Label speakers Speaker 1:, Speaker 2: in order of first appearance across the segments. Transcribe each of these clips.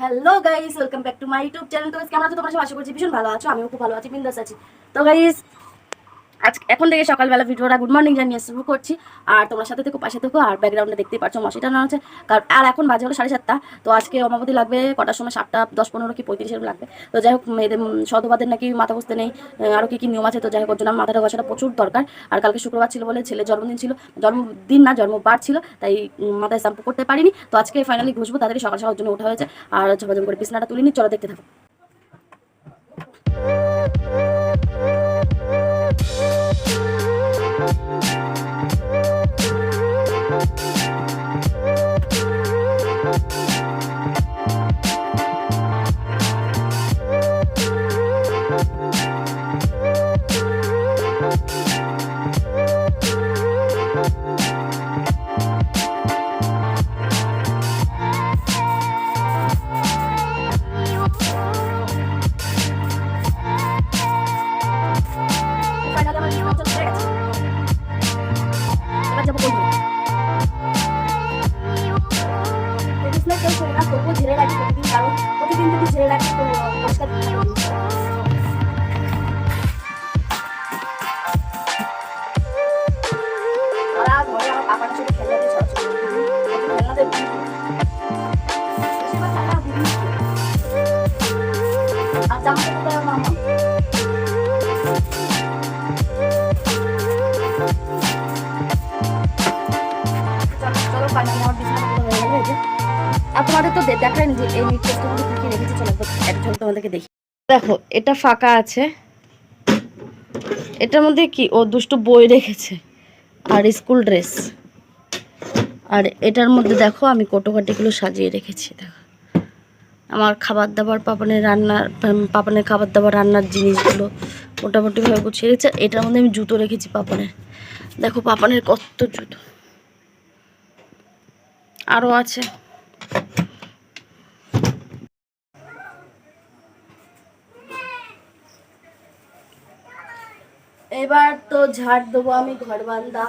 Speaker 1: Hello guys welcome back to my YouTube channel তো আজকে আমরা তো তোমার সাথে আশা করছি ভীষণ ভালো আছো, আমিও খুব ভালো আছি, বিন্দাস আছি। তো গাইস আজ এখন থেকে সকালবেলা ভিডিওটা গুড মর্নিং জানিয়ে শুরু করছি। আর তোমার সাথে থেকো, পাশে থেকো, আর ব্যাকগ্রাউন্ডে দেখতেই পাচ্ছ মশিটা না হচ্ছে কারণ আর এখন বাজে হলো সাড়ে সাতটা। তো আজকে অমাবতী লাগবে, কটার সময় সাতটা, দশ পনেরো কি পঁয়ত্রিশ এরকম লাগবে। তো যাই হোক, মেয়েদের সদবাদের নাকি মাথা বসতে নেই আরও কি কি নিয়ম আছে? তো যাই হোক, ওর জন্য মাথাটা বসাটা প্রচুর দরকার। আর কালকে শুক্রবার ছিল বলে ছেলে জন্মদিন ছিল, জন্মদিন না, জন্মবার ছিল, তাই মাথায় শ্যাম্পু করতে পারিনি। তো আজকে ফাইনালি ঘুষবো, তাড়াতাড়ি সকাল সকাল জন্য ওঠা হয়েছে। আর ঝপাঝপ করে বিছনাটা তুলে নি, চলো দেখতে থাকো। তোমাদের তো দে- দেখায়নি যে এই টেস্টগুলো কি রেখেছি চলো একবার এক তোমাদেরকে দেখি। দেখো, এটা ফাঁকা আছে। এটার মধ্যে কি? ও দুটো বই রেখেছে আর স্কুল ড্রেস। আর এটার মধ্যে দেখো, আমি কোটোকাটিগুলো সাজিয়ে রেখেছি, দেখো। আমার খাবার দাবার পাপানের রান্নার পাপানের খাবার দাবার রান্নার জিনিসগুলো মোটামুটিভাবে গুছিয়ে রেখেছে। এটার মধ্যে আমি জুতো রেখেছি পাপানের। দেখো, পাপানের কত জুতো। আরও আছে। এবার তো ঝাড় দেবো আমি ঘর বান্ধা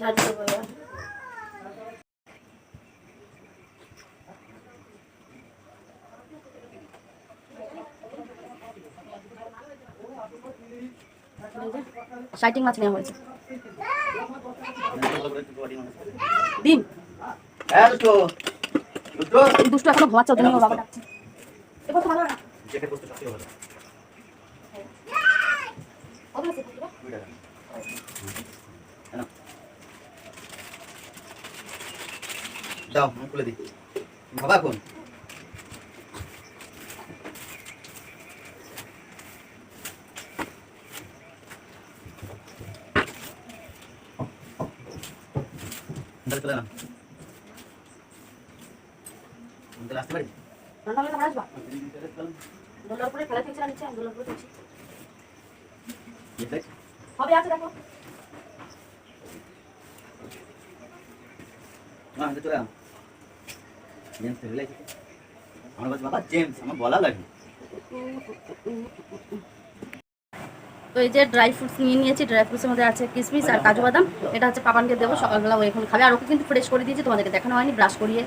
Speaker 1: ঝাড় দেবো এবার। সাইটিং মাছ নেওয়া হয়েছে। ডিম দুষ্টু এখনও ঘুমাচ্ছে ওর জন্য বাবা ডাকছে এবার তো ভালো না
Speaker 2: জ্যাকেট বস্তু সবথেকে ভালো
Speaker 1: ওখানে আছে কুকুরটা?
Speaker 2: দুই টাকা কেন দাও খুলে দিই বাবা তাহলে চলে না আমি তাহলে আসতে পারি
Speaker 1: হবে আছে দেখো।
Speaker 2: মা চলে জেমস তো রিলাই আমার কাছে বাবা জেমস আমার বলা লাগে
Speaker 1: তো এই যে ড্রাই ফ্রুটস নিয়ে নিয়েছি ড্রাই ফ্রুটসের মধ্যে আছে কিশমিশ আর কাজু বাদাম। এটা হচ্ছে পাপানকে দেবো সকালবেলা ও এখন খাবে। আর ওকে কিন্তু ফ্রেশ করে দিয়েছি তোমাদেরকে দেখানো হয়নি ব্রাশ করিয়ে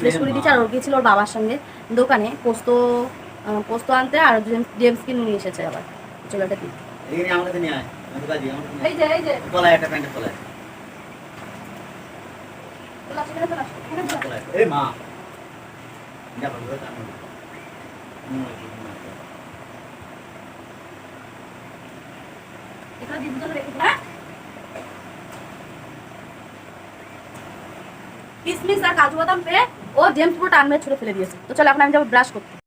Speaker 1: ফ্রেশ করে দিয়েছি। আর ও গিয়েছিল ওর বাবার সঙ্গে দোকানে পোস্ত পোস্ত আনতে আর জেমস কিনে নিয়ে এসেছে আবার। চলো এটা দিই এই যে এই যে।
Speaker 2: একটা প্যান্টের এই মা। যা বলব তা আমি হুম,
Speaker 1: এখানে দিয়ে দুজনে রেখে দিই, হ্যাঁ? কিশমিশ আর কাজু বাদাম পেয়ে ও জেমস পুরো টান মেরে ছুঁড়ে ফেলে দিয়েছে তো চলো এখন আমি যাব ব্রাশ করতে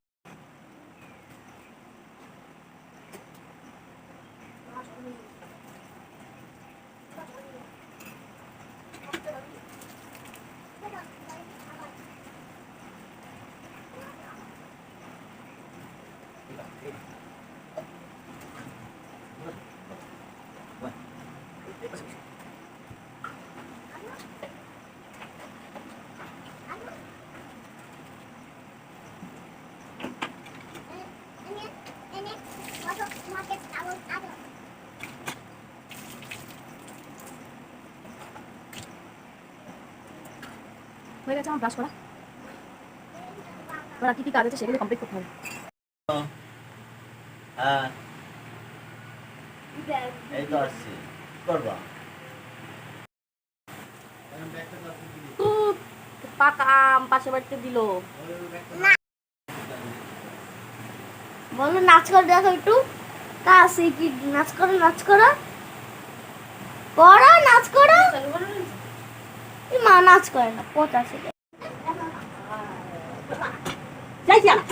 Speaker 1: হয়ে গেছে আমার ব্রাশ করা এবার আর কি কি কাজ আছে সেগুলো কমপ্লিট করতে হবে
Speaker 2: হ্যাঁ। এই তো আসছি। করবা?
Speaker 1: পাকা আম পাশে বাড়িতে দিল।
Speaker 3: বলো নাচ করে দেখো একটু। তা আছে কি? নাচ করো নাচ করো। করো নাচ করো। মা নাচ করে না পথ আছে।
Speaker 1: যাইছি আনা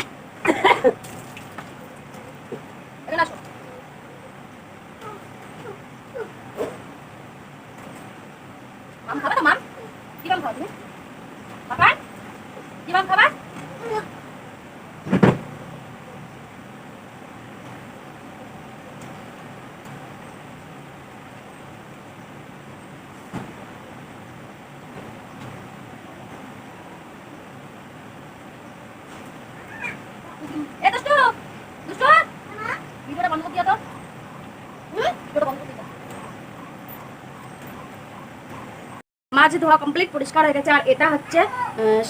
Speaker 1: এখানে আসো মাম খাবে না মাম কি মাম খাও তুমি পাপা কি মাম খাবা এ দুষ্টু দুষ্টু ভিডিওটা বন্ধ করে দিও তো হুম ভিডিওটা বন্ধ করে দিও মাছ ধোয়া কমপ্লিট পরিষ্কার হয়ে গেছে। আর এটা হচ্ছে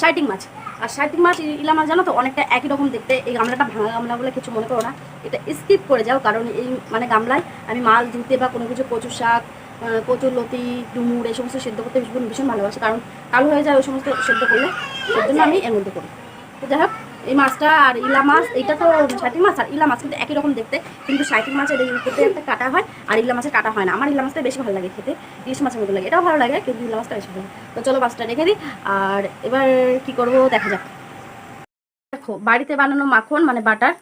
Speaker 1: শাইটিং মাছ। আর শাইটিং মাছ, ইলা মাছ জানো তো, অনেকটা একই রকম দেখতে। এই গামলাটা ভাঙা গামলা বলে কিছু মনে করো না। এটা স্কিপ করে যাও, কারণ এই মানে গামলায় আমি মাছ ধুতে বা কোনো কিছু কচু শাক কচুর লতি, ডুমুর, এই সমস্ত সেদ্ধ করতে ভীষণ ভীষণ ভালোবাসি। কারণ কালো হয়ে যায়, ওই সমস্ত সেদ্ধ করলে সেদ্ধ আমি এর মধ্যে করি। তো যাই হোক এই মাছটা আর ইলা মাছ, এটা তো সাইটিং মাছ, আর ইলা মাছ কিন্তু একই রকম দেখতে। কিন্তু সাইটিং মাছের এই উপরে একটা কাটা হয়, আর ইলা মাছের কাটা হয় না। আমার ইলা মাছটা বেশি ভালো লাগে খেতে, ইলিশ মাছের মতো লাগে। এটাও ভালো লাগে, কিন্তু ইলা মাছটা বেশি ভালো তো চলো মাছটা রেখে দিই, আর এবার কি করব দেখা যাক। দেখো, বাড়িতে বানানো মাখন মানে বাটার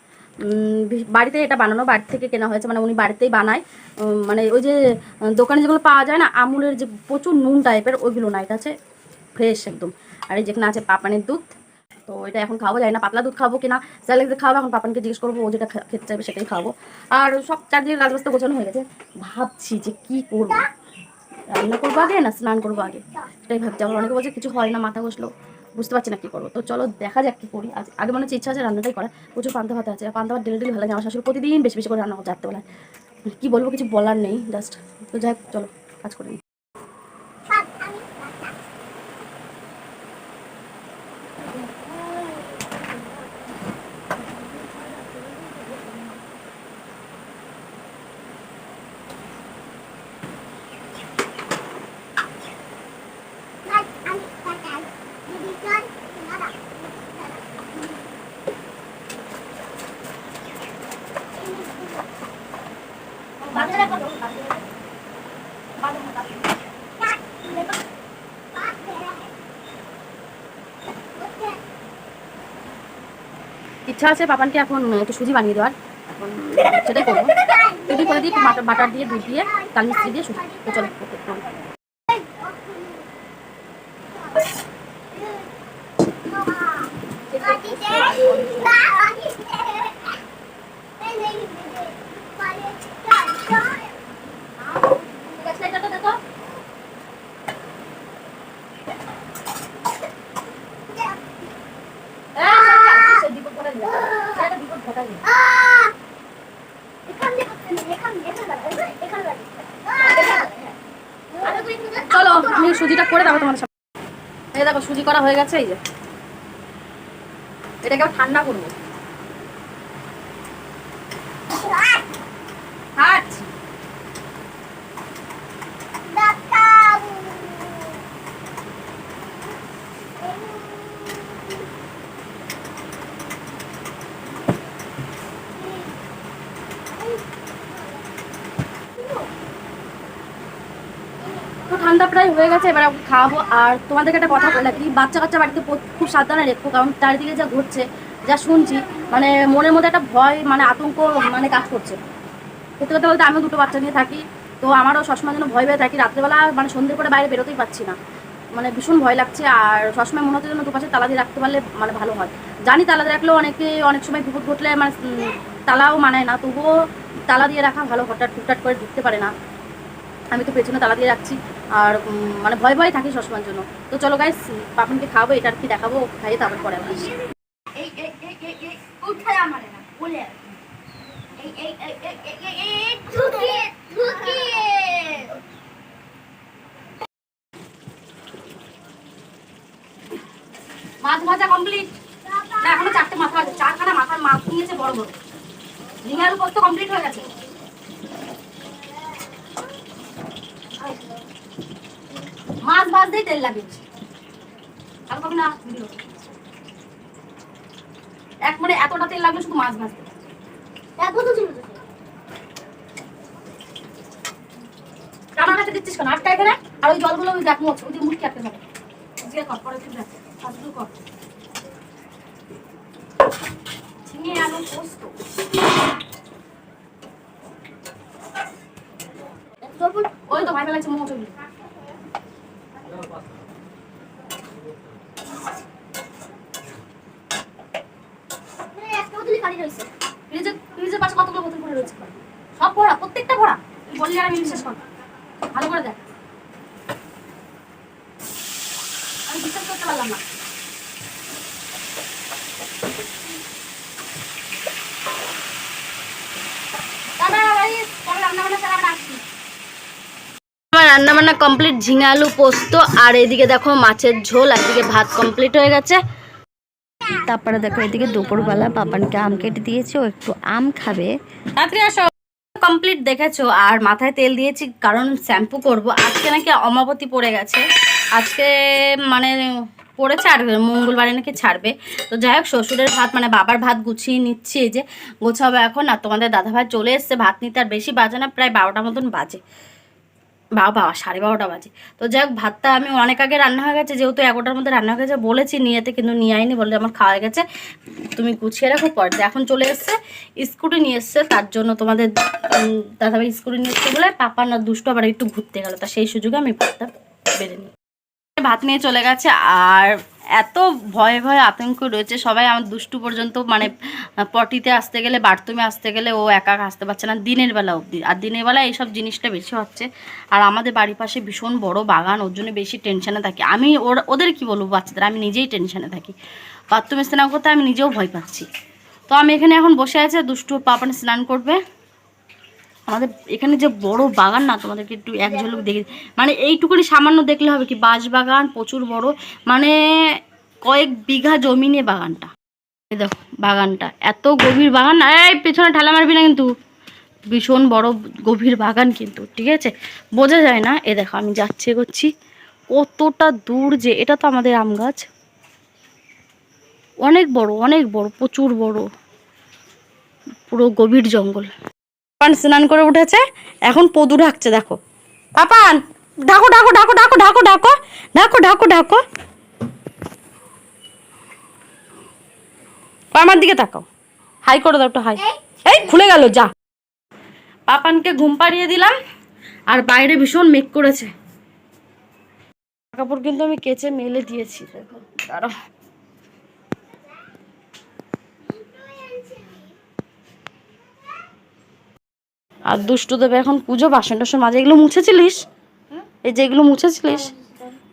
Speaker 1: বাড়িতে এটা বানানো, বাড়ি থেকে কেনা হয়েছে মানে উনি বাড়িতেই বানায়। মানে ওই যে দোকানে যেগুলো পাওয়া যায় না, আমুলের যে প্রচুর নুন টাইপের ওইগুলো না, এটা আছে ফ্রেশ একদম। আর এই যেখানে আছে পাপানের দুধ তো এটা এখন খাব যাই না পাতলা দুধ খাব কিনা। স্যালেক্সে খাব এখন পাপানকে জিজ্ঞেস করব, ও যেটা খেতে চাইবে সেটাই খাব আর সব চারদিকে কাজ বাস্তা গোছানো হয়ে গেছে। ভাবছি যে কি করব? রান্না করব আগে না স্নান করব আগে? সেটাই ভাবছি। আমার অনেকে বলছে কিছু হয় না, মাথা বসল বুঝতে পারছি না কি করব। তো চলো দেখা যাক কি করি। আজ আগে মনে হচ্ছে ইচ্ছা আছে রান্নাটাই করা প্রচুর পান্তা ভাত আছে। পান্তা ভাত ডেলি ডেলি ভালো লাগে। আমার শাশুড়ি প্রতিদিন বেশি বেশি করে রান্না করতে রাত্রেবেলায়। কি বলব, কিছু বলার নেই জাস্ট তো যাই চলো, কাজ করে নিই ইচ্ছা আছে পাপানকে এখন একটু সুজি বানিয়ে দেওয়ার। এখন সেটাই করব। সুজি করে দিই বাটার দিয়ে, দুধ দিয়ে, তাল মিস্ত্রি দিয়ে, সুজি। চলো আমি সুজিটা করে দেবো তোমার সামনে এই দেখো সুজি করা হয়ে গেছে এই যে। এটাকে ঠান্ডা করব। হাট তো ঠান্ডা প্রায় হয়ে গেছে, এবার খাওয়াবো। আর তোমাদেরকে একটা কথা বলে কি বাচ্চা কাচ্চা বাড়িতে খুব সাবধানে রেখো, কারণ চারিদিকে যা ঘটছে, যা শুনছি মানে মনের মধ্যে একটা ভয় মানে আতঙ্ক মানে কাজ করছে। সত্যি কথা বলতে, আমিও দুটো বাচ্চা নিয়ে থাকি, তো আমারও সবসময় যেন ভয় পেয়ে থাকি। রাত্রেবেলা মানে সন্ধ্যে করে বাইরে বেরোতেই পারছি না। মানে ভীষণ ভয় লাগছে, আর সবসময় মনে হচ্ছে যেন দুপাশে তালা দিয়ে রাখতে পারলে মানে ভালো হয়। জানি তালা দিয়ে রাখলেও অনেকে অনেক সময় বিপদ ঘটলে মানে তালাও মানায় না, তবুও তালা দিয়ে রাখা ভালো, হঠাৎ টুকটাট করে ঢুকতে পারে না। আমি তো পেছনে তালা দিয়ে রাখছি। আর মানে ভয় ভয় থাকি সবসময়ের জন্য তো চলো গাইস পাপনকে খাব এটা আর কি দেখাবো খাইয়ে তারপর
Speaker 3: মাছ ভাজা কমপ্লিট না এখনও চারটে মাথা আছে চারখানা মাথার
Speaker 1: মাছ নিয়েছে বড় বড় ডিঙার উপর তো কমপ্লিট হয়ে গেছে মাছ ভাজতেই তেল লাগে আর কবে না। ভিডিও এক মানে এতটা তেল লাগবে শুধু মাছ ভাজতে। আমার কাছে দিচ্ছিস কেন? আটটা এখানে আর ওই জলগুলো ওই দেখ মোচ ওই মুখ খেতে হবে জিজ্ঞেস কর পরে তুই দেখ কর। ঝিঙে আলু পোস্ত। ওই তো ভাই ফেলাচ্ছে মোমো ছবি
Speaker 3: মানে একটা বোতলই খালি রয়েছে
Speaker 1: ফ্রিজের ফ্রিজের পাশে কতগুলো বোতল পড়ে রয়েছে সব ভরা প্রত্যেকটা ভরা তুই আর আমি বিশ্বাস কর ভালো করে দেখ। আমি বিশ্বাস করতে পারলাম না। টাটা গাইস পরে রান্না বান্না আমার রান্না বান্না কমপ্লিট ঝিঙে আলু পোস্ত আর এদিকে দেখো মাছের ঝোল আর এদিকে ভাত কমপ্লিট হয়ে গেছে।
Speaker 4: তারপরে দেখো এদিকে দুপুরবেলা পাপানকে আম কেটে দিয়েছে ও একটু আম খাবে।
Speaker 1: তাড়াতাড়ি আসো। কমপ্লিট দেখেছ? আর মাথায় তেল দিয়েছি, কারণ শ্যাম্পু করব। আজকে নাকি অমাবতী পড়ে গেছে। আজকে মানে পড়েছে ছাড়বে, মঙ্গলবারে নাকি ছাড়বে। তো যাই হোক, শ্বশুরের ভাত মানে বাবার ভাত গুছিয়ে নিচ্ছি এই যে। গোছাবো এখন, আর তোমাদের দাদাভাই চলে এসছে, ভাত নিতে আর বেশি বাজে না, প্রায় বারোটা মতন বাজে। বাবা, সাড়ে বারোটা বাজে। তো যাই হোক ভাতটা আমি অনেক আগে রান্না হয়ে গেছে, যেহেতু এগারোটার মধ্যে রান্না হয়ে গেছে, বলেছি নিয়েতে, কিন্তু নিয়ে আইনি, বলে আমার খাওয়া হয়ে গেছে। তুমি গুছিয়ে রাখো, পরে এখন চলে এসছে, স্কুটি নিয়ে এসছে, তার জন্য তোমাদের দাদা দাদাভাই স্কুটি নিয়ে এসছে বলে পাপা না দুষ্ট আবার একটু ঘুরতে গেলো, তা সেই সুযোগে আমি ভাতটা বেড়ে নিই। ভাত নিয়ে চলে গেছে, আর এত ভয়ে ভয়ে আতঙ্ক রয়েছে, সবাই আমার দুষ্টু পর্যন্ত মানে পটিতে আসতে গেলে, বাথরুমে আসতে গেলে ও একা আসতে পারছে না দিনের বেলা অবধি। আর দিনের বেলা এইসব জিনিসটা বেশি হচ্ছে। আর আমাদের বাড়ির পাশে ভীষণ বড় বাগান, ওর জন্য বেশি টেনশনে থাকি। আমি ওর, ওদের কি বলব বাচ্চাদের? আমি নিজেই টেনশনে থাকি। বাথরুমে স্নান করতে আমি নিজেও ভয় পাচ্ছি। তো আমি এখানে এখন বসে আছে দুষ্টু পাপানে স্নান করবে। আমাদের এখানে যে বড় বাগান না, তোমাদেরকে একটু এক ঝলক দেখে মানে এইটুকুনি সামান্য দেখলে হবে কি বাঁশ বাগান প্রচুর বড় মানে কয়েক বিঘা জমি নিয়ে বাগানটা। দেখো বাগানটা, এত গভীর বাগান না, এই পেছনে ঠেলা মারবি না কিন্তু। ভীষণ বড় গভীর বাগান কিন্তু, ঠিক আছে? বোঝা যায় না? এ দেখো আমি যাচ্ছি করছি কতটা দূর যে, এটা তো আমাদের আম গাছ। অনেক বড় অনেক বড়, প্রচুর বড়। পুরো গভীর জঙ্গল। পাপান স্নান করে উঠেছে এখন পদু ঢাকছে দেখো। পাপান ঢাকো ঢাকো ঢাকো ঢাকো ঢাকো ঢাকো ঢাকো ঢাকো ঢাকো। আমার দিকে তাকাও। হাই করে দাও একটু হাই। এই। খুলে গেল যা। পাপানকে ঘুম পাড়িয়ে দিলাম আর বাইরে ভীষণ মেঘ করেছে। কাপড় কিন্তু আমি কেচে মেলে দিয়েছি দেখো। দাঁড়াও। আর দুষ্টু দেবে এখন পুজো বাসন টাসন মাঝে এগুলো মুছেছিলিস? এই যে এগুলো মুছেছিলিস?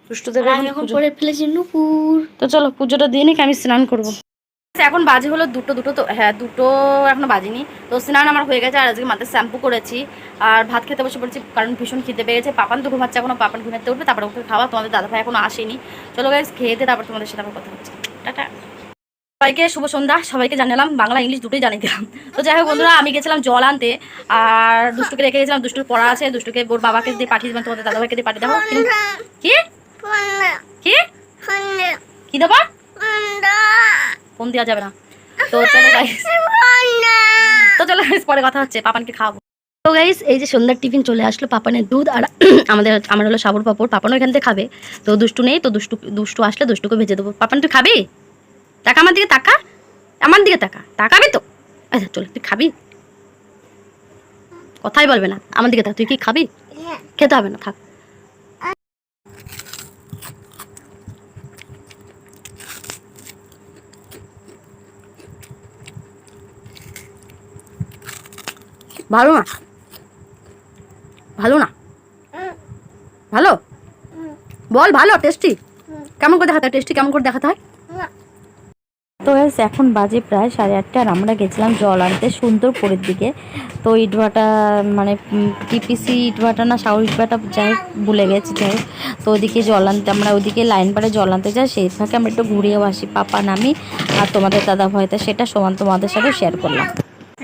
Speaker 1: দুষ্টু দেবে এখন
Speaker 3: এখন পরে ফেলেছি নুপুর।
Speaker 1: তো চলো পুজোটা দিয়ে নিক আমি স্নান করব। এখন বাজে হলো দুটো দুটো তো হ্যাঁ দুটো এখনও বাজিনি। তো স্নান আমার হয়ে গেছে আর আজকে মাথায় শ্যাম্পু করেছি। আর ভাত খেতে বসে পড়েছি কারণ ভীষণ খিদে পেয়েছে। পাপান তো ঘুমাচ্ছে এখনও পাপান ঘুমাতে উঠবে তারপরে ওকে খাওয়া তোমাদের দাদা ভাই এখনও আসেনি। চলো গাইজ খেয়ে দিয়ে তারপর তোমাদের সাথে আমার কথা হচ্ছে। টাটা। সবাইকে শুভ সন্ধ্যা। সবাইকে জানালাম বাংলা ইংলিশ দুটোই জানিয়ে দিলাম। তো যাই হোক বন্ধুরা আমি গেছিলাম জল আনতে আর দুষ্টুকে রেখে গেছিলাম দুষ্টুর পড়া আছে দুষ্টুকে ওর বাবাকে দিয়ে পাঠিয়ে দেবেন তোমাদের দাদাভাইকে দিয়ে পাঠিয়ে দেবো। কি? কি? কি দেবা ফোন দেওয়া যাবে না। তো চলো তো চলো পরে কথা হচ্ছে পাপানকে খাওয়াবো। তো গাইস এই যে সন্ধ্যার টিফিন চলে আসলো পাপানের দুধ আর আমাদের আমার হলো সাবুর পাপড় পাপানও এখান থেকে খাবে। তো দুষ্টু নেই তো দুষ্টু দুষ্টু আসলে দুষ্টুকে ভেজে দেবো। পাপান তুই খাবি? টাকা আমার দিকে তাকা। আমার দিকে টাকা তাকাবি তো? আচ্ছা চল তুই খাবি? কথাই বলবে না। আমার দিকে তাকা। তুই কি খাবি?
Speaker 3: হ্যাঁ।
Speaker 1: খেতে হবে না থাক। ভালো না? ভালো না? ভালো? বল ভালো টেস্টি কেমন করে দেখাতে হয়? টেস্টি কেমন করে দেখাতে হয়? তো
Speaker 4: এখন বাজে প্রায় সাড়ে আটটা আর আমরা গেছিলাম জল আনতে সুন্দরপুরের দিকে। তো ইটভাটা মানে টিপিসি ইটভাটা না সাউর ইটভাটা যাই ভুলে গেছি, যাই তো ওইদিকে জল আনতে, আমরা ওইদিকে লাইন পাড়ে জল আনতে যাই, সেই ফাঁকে আমরা একটু ঘুরিয়েও আসি, পাপা, নামি, আর তোমাদের দাদা ভয়তে সেটা সমান তোমাদের সাথে শেয়ার করলাম।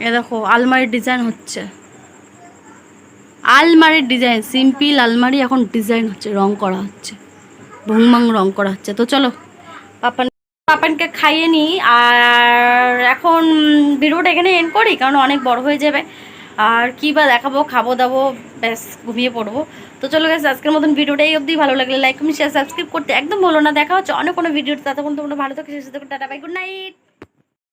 Speaker 1: এ দেখো, আলমারির ডিজাইন হচ্ছে। আলমারির ডিজাইন সিম্পল আলমারি এখন ডিজাইন হচ্ছে, রং করা হচ্ছে। ভুংমাং রং করা হচ্ছে। তো চলো পাপান পাপানকে খাইয়ে নিই, আর এখন ভিডিওটা এখানে এন্ড করি, কারণ অনেক বড় হয়ে যাবে। আর কী বা দেখাবো, খাব, দাবো, ব্যাস, ঘুমিয়ে পড়ব। তো চলো গেছে আজকের মতন ভিডিওটাই এই অবধি। ভালো লাগলে লাইক কমেন্ট শেয়ার সাবস্ক্রাইব করতে একদম বলো না। দেখা হচ্ছে অনেক কোনো ভিডিও তাতে কোনো তোমরা ভালো থাকে সেটা টাটা বাই গুড নাইট